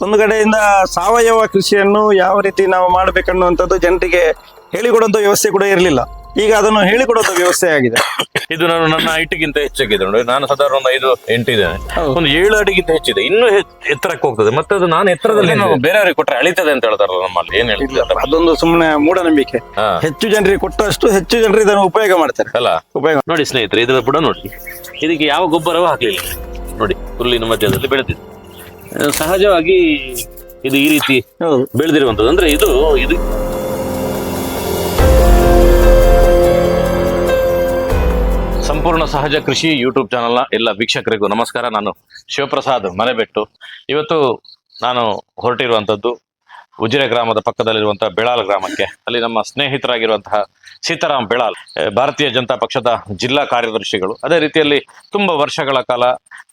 ಒಂದು ಕಡೆಯಿಂದ ಸಾವಯವ ಕೃಷಿಯನ್ನು ಯಾವ ರೀತಿ ನಾವು ಮಾಡಬೇಕನ್ನುವಂಥದ್ದು ಜನರಿಗೆ ಹೇಳಿಕೊಡುವಂಥ ವ್ಯವಸ್ಥೆ ಕೂಡ ಇರಲಿಲ್ಲ. ಈಗ ಅದನ್ನು ಹೇಳಿಕೊಡುವಂಥ ವ್ಯವಸ್ಥೆ ಆಗಿದೆ. ಇದು ನಾನು ನನ್ನ ಐಟಿಗಿಂತ ಹೆಚ್ಚಾಗಿದೆ ನೋಡಿ. ನಾನು ಸಾಧಾರಣ ಒಂದು ಐದು ಎಂಟು ಇದ್ದೇನೆ. ಒಂದು ಏಳು ಅಡಿಗಿಂತ ಹೆಚ್ಚಿದೆ. ಇನ್ನೂ ಹೆಚ್ಚ್- ಎತ್ತರಕ್ಕೆ ಹೋಗ್ತದೆ. ಮತ್ತೆ ಅದು ನಾನು ಎತ್ತರದಲ್ಲಿ ಬೇರೆಯವರಿಗೆ ಕೊಟ್ಟರೆ ಅಳಿತದೆ ಅಂತ ಹೇಳ್ತಾರಲ್ಲ ನಮ್ಮಲ್ಲಿ. ಏನ್ ಹೇಳ್ತಾರೆ? ಅದೊಂದು ಸುಮ್ಮನೆ ಮೂಢನಂಬಿಕೆ. ಹೆಚ್ಚು ಜನರಿಗೆ ಕೊಟ್ಟಷ್ಟು ಹೆಚ್ಚು ಜನರು ಇದನ್ನು ಉಪಯೋಗ ಮಾಡ್ತಾರೆ. ಅಲ್ಲ. ಉಪಯೋಗ ನೋಡಿ ಸ್ನೇಹಿತರೆ ಇದರ ಕೂಡ ನೋಡಿ. ಇದಕ್ಕೆ ಯಾವ ಗೊಬ್ಬರವೂ ಹಾಕಲಿಲ್ಲ. ನೋಡಿ ಹುಲ್ಲಿನ ಮಧ್ಯದಲ್ಲಿ ಬೆಳೆದಿದೆ. ಸಹಜವಾಗಿ ಇದು ಈ ರೀತಿ ಹೌದು. ಬೆಳೆದಿರುವಂತದ್ದು ಅಂದ್ರೆ ಇದು ಇದು ಸಂಪೂರ್ಣ ಸಹಜ ಕೃಷಿ ಯೂಟ್ಯೂಬ್ ಚಾನಲ್ನ ಎಲ್ಲ ವೀಕ್ಷಕರಿಗೂ ನಮಸ್ಕಾರ. ನಾನು ಶಿವಪ್ರಸಾದ್ ಮನೆಬೆಟ್ಟು. ಇವತ್ತು ನಾನು ಹೊರಟಿರುವಂಥದ್ದು ಉಜಿರೆ ಗ್ರಾಮದ ಪಕ್ಕದಲ್ಲಿರುವಂತಹ ಬೆಳಾಲ್ ಗ್ರಾಮಕ್ಕೆ. ಅಲ್ಲಿ ನಮ್ಮ ಸ್ನೇಹಿತರಾಗಿರುವಂತಹ ಸೀತಾರಾಮ್ ಬೆಳಾಲ್ ಭಾರತೀಯ ಜನತಾ ಪಕ್ಷದ ಜಿಲ್ಲಾ ಕಾರ್ಯದರ್ಶಿಗಳು. ಅದೇ ರೀತಿಯಲ್ಲಿ ತುಂಬಾ ವರ್ಷಗಳ ಕಾಲ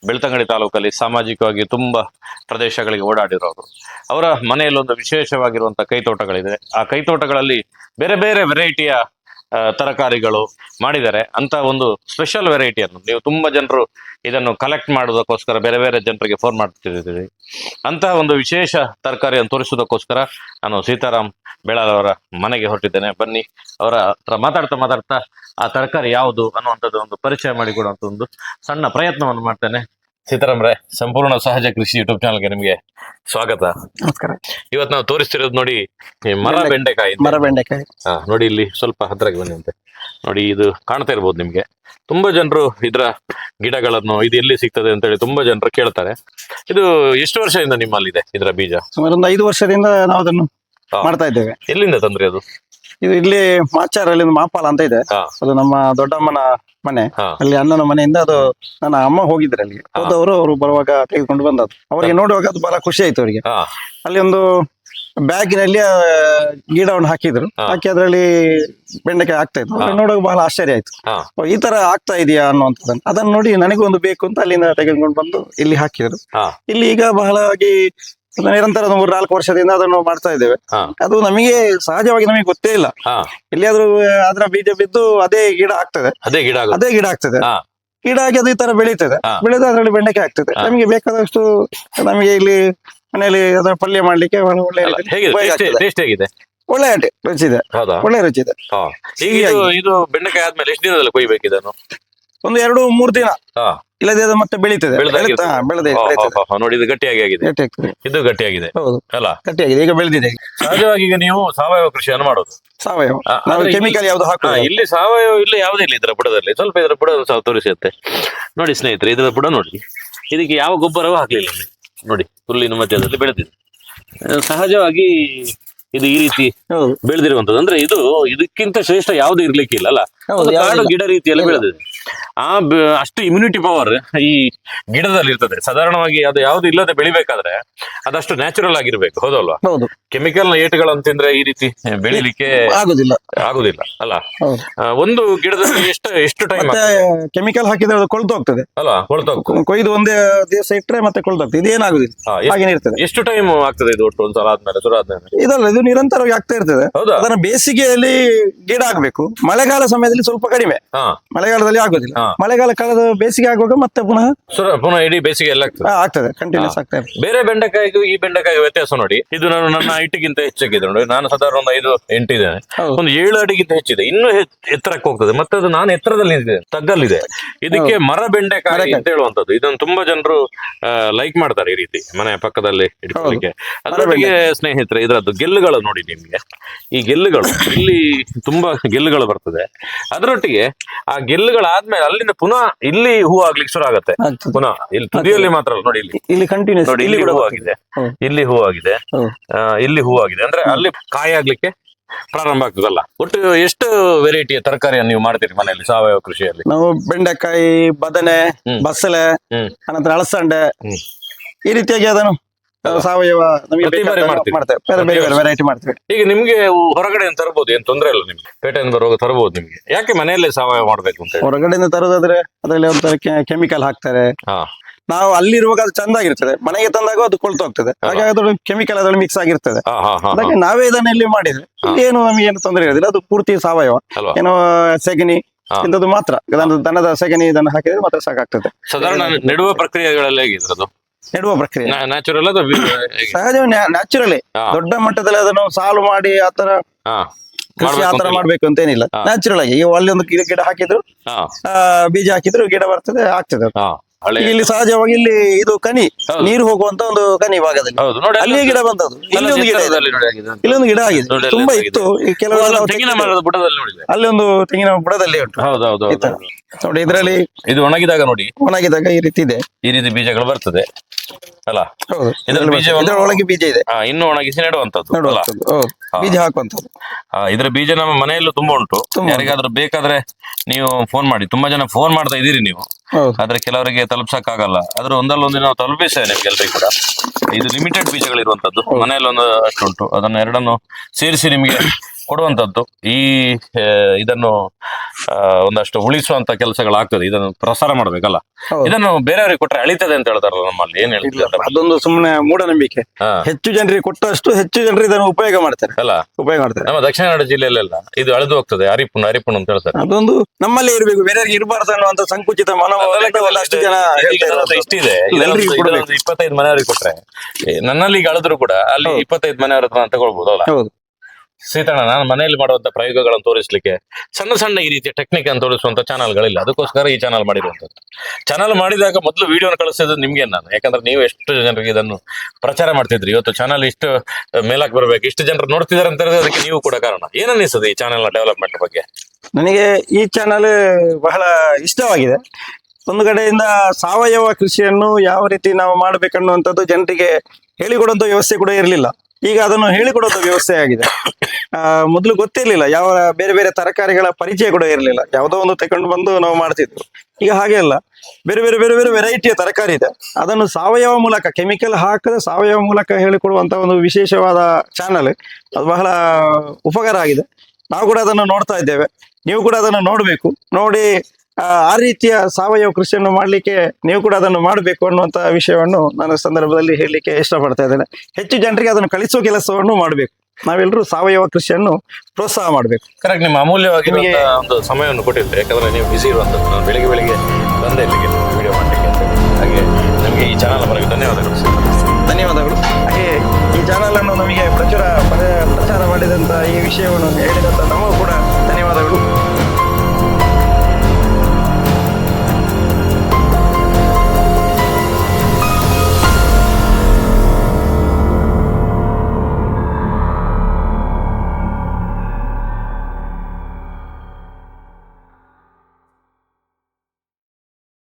ಬೆಳ್ತಂಗಡಿ ತಾಲೂಕಲ್ಲಿ ಸಾಮಾಜಿಕವಾಗಿ ತುಂಬ ಪ್ರದೇಶಗಳಿಗೆ ಓಡಾಡಿರೋರು. ಅವರ ಮನೆಯಲ್ಲಿ ಒಂದು ವಿಶೇಷವಾಗಿರುವಂತಹ ಕೈತೋಟಗಳಿದೆ. ಆ ಕೈತೋಟಗಳಲ್ಲಿ ಬೇರೆ ಬೇರೆ ವೆರೈಟಿಯ ತರಕಾರಿಗಳು ಮಾಡಿದ್ದಾರೆ. ಅಂತ ಒಂದು ಸ್ಪೆಷಲ್ ವೆರೈಟಿಯನ್ನು ನೀವು ತುಂಬಾ ಜನರು ಇದನ್ನು ಕಲೆಕ್ಟ್ ಮಾಡೋದಕ್ಕೋಸ್ಕರ ಬೇರೆ ಬೇರೆ ಜನರಿಗೆ ಫೋನ್ ಮಾಡ್ತಿದ್ದೀವಿ ಅಂತಹ ಒಂದು ವಿಶೇಷ ತರಕಾರಿಯನ್ನು ತೋರಿಸೋದಕ್ಕೋಸ್ಕರ ನಾನು ಸೀತಾರಾಮ್ ಅವರ ಮನೆಗೆ ಹೊರಟಿದ್ದೇನೆ. ಬನ್ನಿ, ಅವರ ಹತ್ರ ಮಾತಾಡ್ತಾ ಮಾತಾಡ್ತಾ ಆ ತರಕಾರಿ ಯಾವುದು ಅನ್ನುವಂಥದ್ದು ಒಂದು ಪರಿಚಯ ಮಾಡಿಕೊಡುವಂಥ ಒಂದು ಸಣ್ಣ ಪ್ರಯತ್ನವನ್ನು ಮಾಡ್ತೇನೆ. ಸೀತಾರಾಮ್ರೆ ಸಂಪೂರ್ಣ ಸಹಜ ಕೃಷಿ ಯೂಟ್ಯೂಬ್ ಚಾನಲ್ಗೆ ನಿಮಗೆ ಸ್ವಾಗತ. ನಮಸ್ಕಾರ. ಇವತ್ತು ನಾವು ತೋರಿಸ್ತಿರೋದು ನೋಡಿ ಈ ಮರ ಬೆಂಡೆ- ಬೆಂಡೆಕಾಯಿ ಮರ ಬೆಂಡೆಕಾಯಿ. ಹಾ ನೋಡಿ ಇಲ್ಲಿ ಸ್ವಲ್ಪ ಹತ್ರಕ್ಕೆ ಬನ್ನಿ ಅಂತೆ. ನೋಡಿ ಇದು ಕಾಣ್ತಾ ಇರ್ಬೋದು ನಿಮ್ಗೆ. ತುಂಬಾ ಜನರು ಇದ್ರ ಗಿಡಗಳನ್ನು ಇದು ಎಲ್ಲಿ ಸಿಗ್ತದೆ ಅಂತ ಹೇಳಿ ತುಂಬಾ ಜನರು ಕೇಳ್ತಾರೆ. ಇದು ಎಷ್ಟು ವರ್ಷದಿಂದ ನಿಮ್ಮಲ್ಲಿದೆ ಇದರ ಬೀಜ? ಸುಮಾರು ಒಂದು ಐದು ವರ್ಷದಿಂದ ನಾವು ಅದನ್ನು ಹಾ. ಮಾಡ್ತಾ ಇದ್ದೇವೆ. ಎಲ್ಲಿಂದ ತಂದ್ರಿ ಅದು? ಇದು ಇಲ್ಲಿ ಮಾಚಾರಲ್ಲಿ ಅಲ್ಲಿ ಮಾಪಾಲ ಅಂತ ಇದೆ. ಹಾ. ಅದು ನಮ್ಮ ದೊಡ್ಡಮ್ಮನ ಮನೆ. ಹಾ. ಅಲ್ಲಿ ಅಣ್ಣನ ಮನೆಯಿಂದ ಅದು ನನ್ನ ಅಮ್ಮ ಹೋಗಿದ್ರು ಅಲ್ಲಿ ಹೋದವರು ಅವರು ಬರುವಾಗ ತೆಗೆದುಕೊಂಡು ಬಂದದ್ದು. ಅವರಿಗೆ ನೋಡುವಾಗ ಅದು ಬಹಳ ಖುಷಿ ಆಯ್ತು ಅವರಿಗೆ. ಹಾ. ಅಲ್ಲಿ ಒಂದು ಬ್ಯಾಗಿನಲ್ಲಿ ಆ ಗಿಡವನ್ನು ಹಾಕಿದ್ರು. ಹಾ. ಹಾಕಿ ಅದರಲ್ಲಿ ಬೆಂಡೆಕಾಯಿ ಆಗ್ತಾ ಇತ್ತು ನೋಡೋಕೆ ನೋಡುವಾಗ ಬಹಳ ಆಶ್ಚರ್ಯ ಆಯ್ತು. ಹಾ. ಓ, ಈ ತರ ಆಗ್ತಾ ಇದೆಯಾ ಅನ್ನುವಂಥದ್ದನ್ನು. ಅದನ್ನು ನೋಡಿ ನನಗೊಂದು ಬೇಕು ಅಂತ ಅಲ್ಲಿಂದ ತೆಗೆದುಕೊಂಡು ಬಂದು ಇಲ್ಲಿ ಹಾಕಿದ್ರು. ಹಾ. ಇಲ್ಲಿ ಈಗ ಬಹಳವಾಗಿ ನಿರಂತರ ಮೂರ್ ನಾಲ್ಕು ವರ್ಷದಿಂದ ಅದನ್ನು ಮಾಡ್ತಾ ಇದ್ದೇವೆ. ಅದು ನಮಗೆ ಸಹಜವಾಗಿ ನಮಗೆ ಗೊತ್ತೇ ಇಲ್ಲ. ಎಲ್ಲಿಯಾದ್ರೂ ಅದರ ಬೀಜ ಬಿದ್ದು ಅದೇ ಗಿಡ ಆಗ್ತದೆ. ಅದೇ ಗಿಡ ಅದೇ ಗಿಡ ಆಗ್ತದೆ. ಗಿಡ ಆಗಿ ಅದು ಈ ತರ ಬೆಳೀತದೆ. ಬೆಳೆದು ಅದರಲ್ಲಿ ಬೆಂಡೆಕಾಯಿ ಆಗ್ತದೆ. ನಮಗೆ ಬೇಕಾದಷ್ಟು ನಮಗೆ ಇಲ್ಲಿ ಮನೆಯಲ್ಲಿ ಅದರ ಪಲ್ಯ ಮಾಡ್ಲಿಕ್ಕೆ ಒಳ್ಳೆ. ಒಳ್ಳೆ ರುಚಿ ಇದೆ ಒಳ್ಳೆ ರುಚಿ ಇದು ಬೆಂಡೆಕಾಯಿ ಆದ್ಮೇಲೆ ಎಷ್ಟು ದಿನದಲ್ಲಿ ಕೊಯ್ಬೇಕು ಇದನ್ನು? ಒಂದು ಎರಡು ಮೂರು ದಿನ. ಇಲ್ಲದೇ ಇಲ್ಲದೆ ಅದು ಮತ್ತೆ ಬೆಳೀತದೆ. ಹಾ, ಬೆಳೆದೇ ನೋಡಿ ಇದು ಗಟ್ಟಿಯಾಗಿ ಆಗಿದೆ. ಗಟ್ಟಿ ಆಗ್ತದೆ. ಇದು ಗಟ್ಟಿಯಾಗಿದೆ. ಹೌದು. ಅಲ್ಲ? ಗಟ್ಟಿಯಾಗಿದೆ. ಈಗ ಬೆಳೆದಿದೆ. ಸಹಜವಾಗಿ ಈಗ ನೀವು ಸಾವಯವ ಕೃಷಿಯನ್ನು ಮಾಡೋದು. ಸಾವಯವ. ಆ, ನಾವು ಆದ್ರೆ ಕೆಮಿಕಲ್ ಯಾವ್ದು ಹಾ, ಇಲ್ಲಿ ಸಾವಯವ ಇಲ್ಲ ಯಾವುದೇ ಇಲ್ಲ ಇದರ ಬುಡದಲ್ಲಿ. ಸ್ವಲ್ಪ ಇದರ ಬುಡ ಸಹ ತೋರಿಸುತ್ತೆ. ನೋಡಿ ಸ್ನೇಹಿತರೆ ಇದರ ಬುಡ ನೋಡಿ. ಇದಕ್ಕೆ ಯಾವ ಗೊಬ್ಬರವೂ ಹಾಕ್ಲಿಲ್ಲ. ನೋಡಿ ಹುಲ್ಲಿನ ಮಧ್ಯದಲ್ಲಿ ಬೆಳೆದಿದೆ. ಆ, ಸಹಜವಾಗಿ ಇದು ಈ ರೀತಿ ಹೌದು. ಬೆಳೆದಿರುವಂತದ್ದು. ಅಂದ್ರೆ ಇದು ಇದಕ್ಕಿಂತ ಶ್ರೇಷ್ಠ ಯಾವ್ದು ಇರ್ಲಿಕ್ಕಿಲ್ಲ ಅಲ್ಲ? ಹೌದು, ಒಂದು ಕಾಡು ಯಾವುದಿಲ್ಲ. ಗಿಡ ರೀತಿಯಲ್ಲಿ. ಬೆಳೆದಿದೆ. ಆ ಅಷ್ಟು ಇಮ್ಯುನಿಟಿ ಪವರ್ ಈ ಗಿಡದಲ್ಲಿ ಇರ್ತದೆ. ಸಾಧಾರಣವಾಗಿ ಅದು ಯಾವ್ದು ಇಲ್ಲದೆ ಬೆಳಿಬೇಕಾದ್ರೆ ಅದಷ್ಟು ನ್ಯಾಚುರಲ್ ಆಗಿರ್ಬೇಕು. ಹೌದಲ್ವಾ? ಹೌದು. ಕೆಮಿಕಲ್ ಏಟ್ಗಳು ಅಂತಂದ್ರೆ ತಿಂದ್ರೆ ಈ ರೀತಿ ಬೆಳಿಲಿಕ್ಕೆ ಆಗುದಿಲ್ಲ. ಆಗುದಿಲ್ಲ ಅಲ್ಲ? ಒಂದು ಗಿಡದಲ್ಲಿ ಎಷ್ಟು ಎಷ್ಟು ಟೈಮ್ ಕೆಮಿಕಲ್ ಹಾಕಿದ್ರೆ ಅದು ಕೊಳ್ತು ಹೋಗ್ತದೆ ಅಲ್ಲ ಕೊಳ್ತು ಹೋಗ್ತದೆ ಕೊಯ್ದು ಒಂದೇ ದಿವಸ ಇಟ್ರೆ ಮತ್ತೆ ಕೊಳ್ತು ಹೋಗ್ತದೆ ಇದೇನಾಗುದಿಲ್ಲ ಇರ್ತದೆ. ಎಷ್ಟು ಟೈಮ್ ಆಗ್ತದೆ ಇದು ಒಟ್ಟು ಒಂದ್ಸಲ ಆದ್ಮೇಲೆ ಶುರು ಆದ್ಮೇಲೆ? ಇದಲ್ಲ ಇದು ನಿರಂತರವಾಗಿ ಆಗ್ತಾ ಇರ್ತದೆ. ಹೌದಾ? ಅದನ್ನ ಬೇಸಿಗೆಯಲ್ಲಿ ಗಿಡ ಆಗ್ಬೇಕು ಮಳೆಗಾಲ ಸಮಯದಲ್ಲಿ ಸ್ವಲ್ಪ ಕಡಿಮೆ. ಮಳೆಗಾಲದಲ್ಲಿ ಮಳೆಗಾಲದಲ್ಲಿ ಆಗುದಿಲ್ಲ. ಮಳೆಗಾಲ ಕಾಲದ ಬೇಸಿಗೆ ಆಗುವಾಗ ಮತ್ತೆ ಪುನಃ ಸುರ ಪುನಃ ಇಡೀ ಬೇಸಿಗೆ ಎಲ್ಲ ಆಗ್ತದೆ. ಆ, ಆಗ್ತದೆ. ಕಂಟಿನ್ಯೂಸ್ ಆಗ್ತಾ ಇರ್ತದೆ ಬೇರೆ ಬೆಂಡೆಕಾಯಿಗೂ ಈ ಬೆಂಡೆಕಾಯಿ ವ್ಯತ್ಯಾಸ ನೋಡಿ ಇದು ನಾನು ನನ್ನ ಐಟಿಗಿಂತ ಹೆಚ್ಚಾಗಿದೆ ನೋಡಿ. ನಾನು ಸಾಧಾರಣ ಒಂದು ಐದು ಎಂಟಿದ್ದೇನೆ ಹೌದು. ಒಂದು ಏಳು ಅಡಿಗಿಂತ ಹೆಚ್ಚಿದೆ. ಇನ್ನೂ ಹೆಚ್ಚ್- ಎತ್ತರಕ್ಕೆ ಹೋಗ್ತದೆ. ಮತ್ತೆ ಅದು ನಾನು ಎತ್ತರದಲ್ಲಿ ತಗ್ಗಲ್ಲಿದೆ. ಇದಕ್ಕೆ ಮರ ಬೆಂಡೆಕಾಯಿ ಅಂತ ಹೇಳುವಂತದ್ದು ಇದನ್ನು ತುಂಬಾ ಜನರು ಲೈಕ್ ಮಾಡ್ತಾರೆ ಈ ರೀತಿ ಮನೆ ಪಕ್ಕದಲ್ಲಿ ಇಟ್ಕೊಳ್ಳಿಕ್ಕೆ. ಅದರೊಟ್ಟಿಗೆ ಸ್ನೇಹಿತರೆ ಇದರದ್ದು ಗೆಲ್ಲುಗಳು ನೋಡಿ ನಿಮ್ಗೆ. ಈ ಗೆಲ್ಲುಗಳು ಇಲ್ಲಿ ತುಂಬಾ ಗೆಲ್ಲುಗಳು ಬರ್ತದೆ. ಅದರೊಟ್ಟಿಗೆ ಆ ಗೆಲ್ಲುಗಳಾದ್ಮೇಲೆ ಅಲ್ಲಿಂದ ಪುನಃ ಇಲ್ಲಿ ಹೂ ಆಗ್ಲಿಕ್ಕೆ ಶುರು ಆಗುತ್ತೆ. ಆಗ್ತದೆ. ಪುನಃ ಇಲ್ಲಿ ತುದಿಯಲ್ಲಿ ಮಾತ್ರ ಅಲ್ಲ ನೋಡಿ ಇಲ್ಲಿ. ಇಲ್ಲಿ ಕಂಟಿನ್ಯೂಸ್ ನೋಡಿ ಇಲ್ಲಿ ಹೂ ಆಗಿದೆ. ಇಲ್ಲಿ ಹೂ ಆಗಿದೆ. ಆ, ಇಲ್ಲಿ ಹೂ ಆಗಿದೆ. ಅಂದ್ರೆ ಅಲ್ಲಿ ಕಾಯಿ ಆಗ್ಲಿಕ್ಕೆ ಪ್ರಾರಂಭ ಆಗ್ತದಲ್ಲ. ಒಟ್ಟು ಎಷ್ಟು ವೆರೈಟಿಯ ತರಕಾರಿಯನ್ನು ನೀವು ಮಾಡ್ತೀರಿ ಮನೆಯಲ್ಲಿ ಸಾವಯವ ಕೃಷಿಯಲ್ಲಿ? ನಾವು ಬೆಂಡೆಕಾಯಿ ಬದನೆ ಹ್ಮ್. ಬಸಳೆ ಹ್ಮ್. ಅನಂತರ ಅಳಸಂಡೆ ಹ್ಮ್. ಈ ರೀತಿಯಾಗಿ ಅದನ್ನು ಸಾವಯವ ಪ್ರತಿ ಬಾರಿ ಬೇಕಾದ ಮಾಡ್ತೇವೆ. ಬೇರೆ ಬೇರೆ ಬೇರೆ ವೆರೈಟಿ ಮಾಡ್ತೇವೆ. ಈಗ ನಿಮ್ಗೆ ಹೊರಗಡೆ ತರಬಹುದು ಏನ್ ತೊಂದ್ರೆ ಇಲ್ಲ ನಿಮ್ಗೆ? ಪೇಟೆಯಿಂದ ಬರುವಾಗ ತರಬಹುದು ನಿಮ್ಗೆ. ಯಾಕೆ ಮನೆಯಲ್ಲೇ ಸಾವಯವ ಮಾಡ್ಬೇಕು ಅಂತ ಹೇಳಿ? ಹೊರಗಡೆಯಿಂದ ತರೋದಾದ್ರೆ ಅದರಲ್ಲಿ ಒಂಥರ ಕೆಮಿಕಲ್ ಹಾಕ್ತಾರೆ. ಹಾ. ನಾವು ಅಲ್ಲಿರುವಾಗ ಅದು ಚಂದಾಗಿರ್ತದೆ. ಮನೆಗೆ ತಂದಾಗ ಅದು ಕೊಳ್ತು ಹೋಗ್ತದೆ. ಹಾಗಾಗಿ ಅದ್ರಲ್ಲಿ ಕೆಮಿಕಲ್ ಅದ್ರಲ್ಲಿ ಮಿಕ್ಸ್ ಆಗಿರ್ತದೆ. ಹಾ ಹಾ ಹಾ ಅದಕ್ಕೆ ನಾವೇ ಇದನ್ನ ಇಲ್ಲಿ ಮಾಡಿದ್ರೆ ಏನು ನಮಗೆ ಏನು ತೊಂದರೆ ಇರೋದಿಲ್ಲ. ಅದು ಪೂರ್ತಿ ಸಾವಯವ. ಅಲ್ವಾ? ಏನೋ ಸೆಗಣಿ ಹಾ. ಇಂಥದ್ದು ಮಾತ್ರ. ದನ- ದನದ ಸೆಗಣಿ ಇದನ್ನು ಹಾಕಿದ್ರೆ ಮಾತ್ರ ಸಾಕಾಗ್ತದೆ. ಸಾಧಾರಣ ನೆಡುವ ಪ್ರಕ್ರಿಯೆಗಳಲ್ಲಿ ಹೇಗಿದ್ರದು? ನೆಡುವ ಪ್ರಕ್ರಿಯೆ. ನ್ಯಾಚುರಲ್ ಅದು ಸಹಜ ನ್ಯಾಚುರಲಿ ದೊಡ್ಡ ಮಟ್ಟದಲ್ಲಿ ಅದನ್ನು ಸಾಲು ಮಾಡಿ ಆತರ ಕೃಷಿ ಆತರ ಮಾಡ್ಬೇಕು ಅಂತ ಏನಿಲ್ಲ. ನ್ಯಾಚುರಲ್ ಆಗಿ ಈಗ ಅಲ್ಲಿ ಒಂದು ಗಿಡ ಹಾಕಿದ್ರು ಬೀಜ ಹಾಕಿದ್ರು ಗಿಡ ಬರ್ತದೆ ಆಗ್ತದೆ. ಇಲ್ಲಿ ಸಹಜವಾಗಿ ಇಲ್ಲಿ ಇದು ಕನಿ ನೀರು ಹೋಗುವಂತ ಒಂದು ಕನಿ ಭಾಗದಲ್ಲಿ. ಅಲ್ಲಿ ಗಿಡ ಬಂದದ್ದು. ಇಲ್ಲಿ ಒಂದು ಗಿಡ ಇಲ್ಲೊಂದು ಗಿಡ ಆಗಿದೆ. ತುಂಬಾ ಇತ್ತು. ಈ ಕೆಲವು ಅದು ತೆಂಗಿನ ಮರದ ಬುಡದಲ್ಲಿ ನೋಡಿದೆ. ಅಲ್ಲಿ ಒಂದು ತೆಂಗಿನ ಬುಡದಲ್ಲಿ ಉಂಟು. ನೋಡಿ ಇದರಲ್ಲಿ ಇದು ಒಣಗಿದಾಗ ನೋಡಿ. ಒಣಗಿದಾಗ ಈ ರೀತಿ ಇದೆ. ಈ ರೀತಿ ಬೀಜಗಳು ಬರ್ತದೆ. ಅಲ್ಲ? ಹೌದು. ಇದರ ಬೀಜವನ್ನು- ಬೀಜ ಇದೆ. ಆ, ಇನ್ನು ಒಣಗಿಸಿ ನೆಡುವಂತದ್ದು ಅಲ್ಲ? ನೋಡುವಂಥದ್ದು. ಹೌದು. ಹಾ. ಬೀಜ ಹಾಕುವಂಥದ್ದು. ಆ, ಇದ್ರ ಬೀಜ ನಮ್ಮ ಮನೆಯಲ್ಲೂ ತುಂಬಾ ಉಂಟು. ತುಂಬಾ ಯಾರಿಗಾದ್ರೂ ಬೇಕಾದ್ರೆ ನೀವು ಫೋನ್ ಮಾಡಿ. ತುಂಬಾ ಜನ ಫೋನ್ ಮಾಡ್ತಾ ಇದೀರಿ ನೀವು. ಹೌದು. ಆದ್ರೆ ಕೆಲವರಿಗೆ ತಲುಪ್ಸಕ್ ಆಗಲ್ಲ ಆದ್ರೆ ಒಂದಲ್ಲ ಒಂದಿನ ನಾವು ತಲುಪಿಸ್ತೇವೆ ನಿಮ್ಗೆ ಎಲ್ರಿಗೂ ಕೂಡ. ಇದು ಲಿಮಿಟೆಡ್ ಬೀಜಗಳಿರುವಂತದ್ದು. ಮನೆಯಲ್ಲಿ ಒಂದು ಅಷ್ಟು ಉಂಟು. ಅದನ್ನ ಎರಡನ್ನು ಸೇರಿಸಿ ನಿಮಗೆ ಕೊಡುವಂತದ್ದು. ಈ ಇದನ್ನು ಒಂದಷ್ಟು ಉಳಿಸುವಂತ ಕೆಲಸಗಳಾಗ್ತದೆ. ಇದನ್ನು ಪ್ರಸಾರ ಮಾಡ್ಬೇಕಲ್ಲ. ಇದನ್ನು ಬೇರೆಯವರಿಗೆ ಕೊಟ್ಟರೆ ಅಳಿತದೆ ಅಂತ ಹೇಳ್ತಾರಲ್ಲ ನಮ್ಮಲ್ಲಿ. ಏನ್ ಹೇಳ್ತಾರೆ ಅದೊಂದು ಸುಮ್ಮನೆ ಮೂಢನಂಬಿಕೆ. ಹೆಚ್ಚು ಜನರಿಗೆ ಕೊಟ್ಟಷ್ಟು ಹೆಚ್ಚು ಜನರು ಇದನ್ನು ಉಪಯೋಗ ಮಾಡ್ತಾರೆ. ಅಲ್ಲ? ಉಪಯೋಗ ಮಾಡ್ತಾರೆ. ನಮ್ಮ ದಕ್ಷಿಣ ಕನ್ನಡ ಜಿಲ್ಲೆಯಲ್ಲೆಲ್ಲ ಇದು ಅಳೆದು ಹೋಗ್ತದೆ. ಅರಿಪುಣ್ಣ ಅರಿಪುಣ್ಣ ಅಂತ ಹೇಳ್ತಾರೆ. ಅದೊಂದು ನಮ್ಮಲ್ಲೇ ಇರಬೇಕು. ಬೇರೆಯವರಿಗೆ ಇರಬಾರ್ದು ಅನ್ನುವಂತ ಸಂಕುಚಿತ ಮನೋಭಾವ ಒಂದಷ್ಟು ಜನ. ಇಷ್ಟಿದೆ. ಇಪ್ಪತ್ತೈದು ಮನೆಯವರಿಗೆ ಕೊಟ್ರೆ ಏ, ನನ್ನಲ್ಲಿ ಈಗ ಅಳದ್ರು ಕೂಡ ಅಲ್ಲಿ. ಇಪ್ಪತ್ತೈದು ಮನೆಯವರ ಹತ್ರ ತಗೊಳ್ಬಹುದು ಅಲ್ಲ? ಹೌದು. ಸೀತಣ್ಣ ನಾನು ಮನೆಯಲ್ಲಿ ಮಾಡುವಂತ ಪ್ರಯೋಗಗಳನ್ನು ತೋರಿಸಲಿಕ್ಕೆ ಸಣ್ಣ ಸಣ್ಣ ಈ ರೀತಿಯ ಟೆಕ್ನಿಕ್ ಅನ್ನು ತೋರಿಸುವಂತ ಚಾನಲ್ಗಳಿಲ್ಲ ಅದಕ್ಕೋಸ್ಕರ ಈ ಚಾನಲ್ ಮಾಡಿರುವಂತದ್ದು ಚಾನಲ್ ಮಾಡಿದಾಗ ಮೊದಲು ವಿಡಿಯೋನ ಕಳಿಸಿದ್ದು ನಿಮ್ಗೆ ನಾನು ಯಾಕಂದ್ರೆ ನೀವು ಎಷ್ಟು ಜನರಿಗೆ ಇದನ್ನು ಪ್ರಚಾರ ಮಾಡ್ತಿದ್ರಿ? ಇವತ್ತು ಚಾನಲ್ ಇಷ್ಟು ಮೇಲಾಕ್ ಬರ್ಬೇಕು ಇಷ್ಟು ಜನರು ನೋಡ್ತಿದ್ದಾರೆ ಅಂತ ಹೇಳಿದ್ರೆ ಅದಕ್ಕೆ ನೀವು ಕೂಡ ಕಾರಣ. ಏನ್ ಅನ್ನಿಸ್ತದೆ ಈ ಚಾನೆಲ್ನ ಡೆವಲಪ್ಮೆಂಟ್ ಬಗ್ಗೆ? ನನಗೆ ಈ ಚಾನಲ್ ಬಹಳ ಇಷ್ಟವಾಗಿದೆ. ಒಂದು ಕಡೆಯಿಂದ ಸಾವಯವ ಕೃಷಿಯನ್ನು ಯಾವ ರೀತಿ ನಾವು ಮಾಡಬೇಕನ್ನುವಂಥದ್ದು ಜನರಿಗೆ ಹೇಳಿಕೊಡುವಂಥ ವ್ಯವಸ್ಥೆ ಕೂಡ ಇರಲಿಲ್ಲ. ಈಗ ಅದನ್ನು ಹೇಳಿಕೊಡುವಂಥ ವ್ಯವಸ್ಥೆ ಆಗಿದೆ. ಮೊದಲು ಗೊತ್ತಿರಲಿಲ್ಲ, ಯಾವ ಬೇರೆ ಬೇರೆ ತರಕಾರಿಗಳ ಪರಿಚಯ ಕೂಡ ಇರಲಿಲ್ಲ. ಯಾವುದೋ ಒಂದು ತಗೊಂಡು ಬಂದು ನಾವು ಮಾಡ್ತಿದ್ವಿ. ಈಗ ಹಾಗೆ ಅಲ್ಲ, ಬೇರೆ ಬೇರೆ ಬೇರೆ ಬೇರೆ ವೆರೈಟಿಯ ತರಕಾರಿ ಇದೆ. ಅದನ್ನು ಸಾವಯವ ಮೂಲಕ ಕೆಮಿಕಲ್ ಹಾಕದ ಸಾವಯವ ಮೂಲಕ ಹೇಳಿಕೊಡುವಂತ ಒಂದು ವಿಶೇಷವಾದ ಚಾನಲ್ ಅದು ಬಹಳ ಉಪಕಾರ ಆಗಿದೆ. ನಾವು ಕೂಡ ಅದನ್ನು ನೋಡ್ತಾ ಇದ್ದೇವೆ. ನೀವು ಕೂಡ ಅದನ್ನು ನೋಡಬೇಕು. ನೋಡಿ ಆ, ರೀತಿಯ ಸಾವಯವ ಕೃಷಿಯನ್ನು ಮಾಡಲಿಕ್ಕೆ ನೀವು ಕೂಡ ಅದನ್ನು ಮಾಡಬೇಕು ಅನ್ನುವಂತಹ ವಿಷಯವನ್ನು ನಾನು ಸಂದರ್ಭದಲ್ಲಿ ಹೇಳಲಿಕ್ಕೆ ಇಷ್ಟಪಡ್ತಾ ಇದ್ದೇನೆ. ಹೆಚ್ಚು ಜನರಿಗೆ ಅದನ್ನು ಕಳಿಸುವ ಕೆಲಸವನ್ನು ಮಾಡಬೇಕು. ನಾವೆಲ್ಲರೂ ಸಾವಯವ ಕೃಷಿಯನ್ನು ಪ್ರೋತ್ಸಾಹ ಮಾಡಬೇಕು. ಕರೆಕ್ಟ್ ನಿಮ್ಮ ಅಮೂಲ್ಯವಾಗಿ ಒಂದು ಸಮಯವನ್ನು ಕೊಟ್ಟಿದ್ದೆ ಯಾಕಂದ್ರೆ ನೀವು ಬಿಸಿ ಇರುವಂತದ್ದು. ಬೆಳಿಗ್ಗೆ ಬೆಳಿಗ್ಗೆ ಬಂದೆ ಇಲ್ಲಿಗೆ.